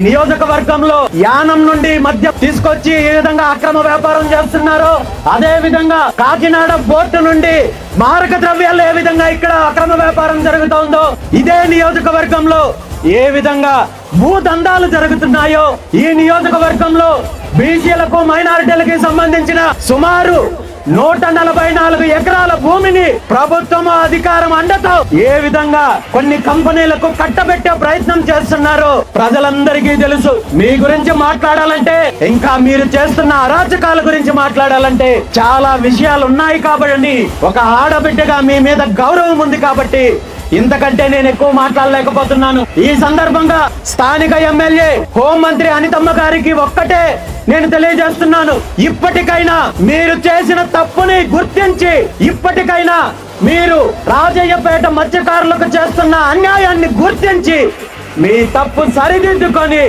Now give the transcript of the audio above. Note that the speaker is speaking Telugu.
నియోజకవర్గంలో యానం నుండి మద్యం తీసుకొచ్చి ఏ విధంగా అక్రమ వ్యాపారం చేస్తున్నారో అదే విధంగా కాకినాడ బోర్డు నుండి మారక ద్రవ్యాలు ఏ విధంగా ఇక్కడ అక్రమ వ్యాపారం జరుగుతోందో ఇదే నియోజకవర్గంలో ఏ విధంగా భూదందాలు జరుగుతున్నాయో ఈ నియోజకవర్గంలో బీసీలకు మైనారిటీలకి సంబంధించిన సుమారు నూట నలభై నాలుగు ఎకరాల భూమిని ప్రభుత్వం అధికారం అండతో ఏ విధంగా కొన్ని కంపెనీలకు కట్టబెట్టే ప్రయత్నం చేస్తున్నారు ప్రజలందరికీ తెలుసు. మీ గురించి మాట్లాడాలంటే ఇంకా మీరు చేస్తున్న అరాచకాల గురించి మాట్లాడాలంటే చాలా విషయాలు ఉన్నాయి కాబట్టి ఒక ఆడబిడ్డగా మీ మీద గౌరవం ఉంది కాబట్టి ఇంతకంటే నేను ఎక్కువ మాట్లాడలేకపోతున్నాను. ఈ సందర్భంగా స్థానిక ఎమ్మెల్యే హోంమంత్రి అనితమ్మ గారికి ఒక్కటే నేను తెలియజేస్తున్నాను ఇప్పటికైనా మీరు చేసిన తప్పుని గుర్తించి ఇప్పటికైనా మీరు రాజయ్యపేట మత్స్యకారులకు చేస్తున్న అన్యాయాన్ని గుర్తించి మీ తప్పు సరిదిద్దుకొని